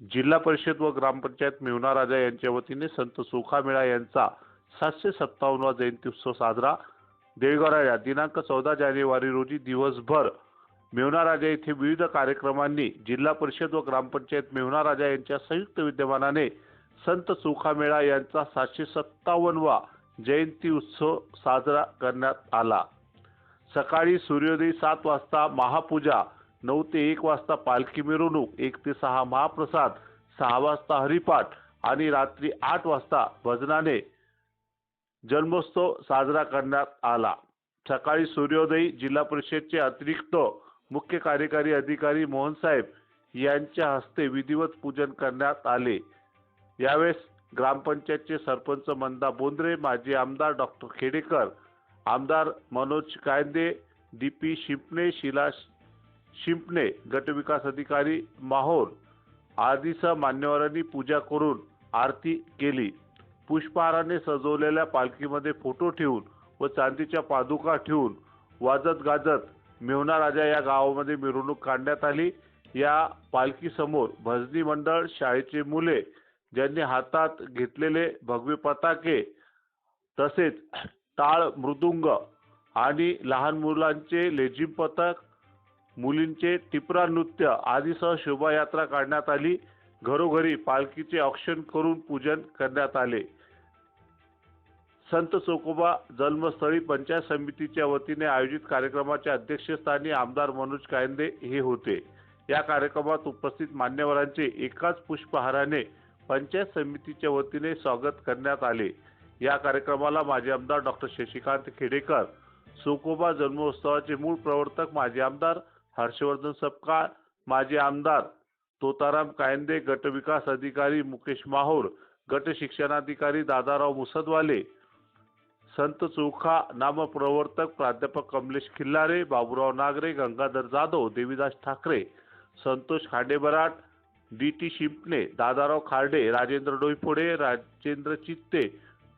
जिल्हा परिषद व ग्रामपंचायत मेहुना राजा यांच्या वतीने संत सुखामेळा यांचा सातशे सत्तावन्नवा जयंती उत्सव साजरा देळगाव दिनांक चौदा जानेवारी रोजी दिवसभर मेहुना राजा येथे विविध कार्यक्रमांनी जिल्हा परिषद व ग्रामपंचायत मेहुना राजा यांच्या संयुक्त विद्यमानाने संत सुखामेळा यांचा सातशे सत्तावन्नवा जयंती उत्सव साजरा करण्यात आला. सकाळी सूर्योदय सात वाजता महापूजा नऊ ते एक वाजता पालखी मिरवणूक एक ते सहा महाप्रसाद सहा वाजता हरिपाठ आणि रात्री आठ वाजता भजनाने जन्मोत्सव साजरा करण्यात आला. सकाळी सूर्योदयी जिल्हा परिषदचे अतिरिक्त मुख्य कार्यकारी अधिकारी मोहन साहेब यांच्या हस्ते विधिवत पूजन करण्यात आले. यावेळेस ग्रामपंचायतचे सरपंच मंदा बोंद्रे माजी आमदार डॉक्टर खेडेकर आमदार मनोज कायदे डी पी शिंपणे शिला शिंपणे गटविकास अधिकारी माहोर आदीसह मान्यवरांनी पूजा करून आरती केली. पुष्पहाराने सजवलेल्या पालखीमध्ये फोटो ठेवून व चांदीच्या पादुका ठेवून वाजत गाजत मेहुणा राजा या गावामध्ये मिरवणूक काढण्यात आली. या पालखीसमोर भजनी मंडळ शाळेचे मुले ज्यांनी हातात घेतलेले भगवे पताके तसेच टाळ मृदुंग आणि लहान मुलांचे लेझिम पथक मुलींचे टिपरा नृत्य आदीसह शोभायात्रा काढण्यात आली. घरोघरी पालखीचे औक्षण करून पूजन करण्यात आले. संत चोकोबा जन्मस्थळी पंचायत समितीच्या वतीने आयोजित कार्यक्रमाच्या अध्यक्षस्थानी आमदार मनोज कायंदे हे होते. या कार्यक्रमात उपस्थित मान्यवरांचे एकाच पुष्पहाराने पंचायत समितीच्या वतीने स्वागत करण्यात आले. या कार्यक्रमाला माजी आमदार डॉक्टर शशिकांत खेडेकर सोकोबा जन्मोत्सवाचे मूळ प्रवर्तक माजी आमदार हर्षवर्धन सपकाळ माजी आमदार तोताराम कायंदे गटविकास अधिकारी मुकेश माहोर गट शिक्षणाधिकारी दादाराव मुसदवाले संत चोखा नामप्रवर्तक प्राध्यापक कमलेश खिल्लारे बाबूराव नागरे गंगाधर जाधव देवीदास ठाकरे संतोष खांडेबराट डी टी शिंपणे दादाराव खार्डे राजेंद्र डोईफोडे राजेंद्र चित्ते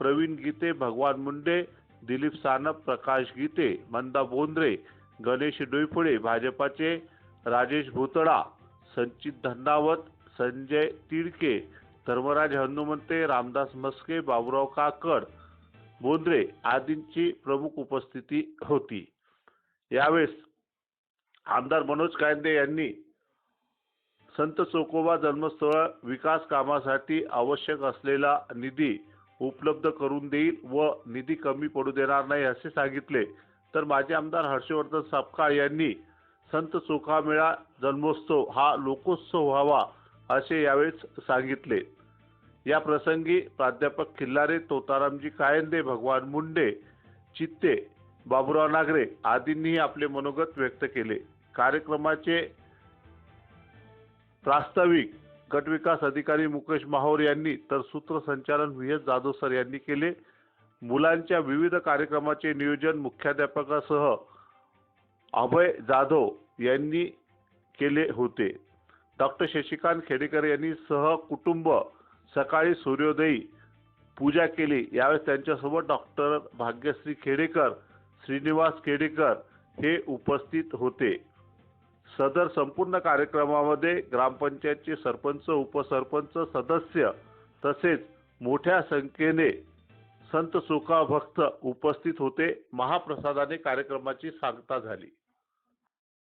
प्रवीण गीते भगवान मुंडे दिलीप सानप प्रकाश गीते मंदा बोंद्रे गणेश डोईफोडे भाजपाचे राजेश भुतडा संचित धन्नावत संजय तिडके धर्मराज हनुमंते रामदास मस्के बाबूराव काकड बोंद्रे आदींची प्रमुख उपस्थिती होती. यावेळेस आमदार मनोज कायंदे यांनी संत चोकोबा जन्मस्थळ विकास कामासाठी आवश्यक असलेला निधी उपलब्ध करून देईल व निधी कमी पडू देणार नाही असे सांगितले. तर माजी आमदार हर्षवर्धन सापकाळ यांनी संत चोखामेळा जन्मोत्सव हा लोकोत्सव व्हावा असे यावेळेस सांगितले. या प्रसंगी प्राध्यापक खिल्लारे तोतारामजी कायंदे भगवान मुंडे चित्ते बाबुराव नागरे आदींनीही आपले मनोगत व्यक्त केले. कार्यक्रमाचे प्रास्ताविक गटविकास अधिकारी मुकेश माहोर यांनी तर सूत्रसंचालन व्ही एस जाधव सर यांनी केले. मुलांच्या विविध कार्यक्रमाचे नियोजन मुख्याध्यापकासह अभय जाधव यांनी केले होते. डॉक्टर शशिकांत खेडेकर यांनी सह कुटुंब सकाळी सूर्योदयी पूजा केली. यावेळेस त्यांच्यासोबत डॉक्टर भाग्यश्री खेडेकर श्रीनिवास खेडेकर हे उपस्थित होते. सदर संपूर्ण कार्यक्रमामध्ये ग्रामपंचायतचे सरपंच उपसरपंच सदस्य तसेच मोठ्या संख्येने संत सुखा भक्त उपस्थित होते. महाप्रसादाने कार्यक्रमाची सांगता झाली.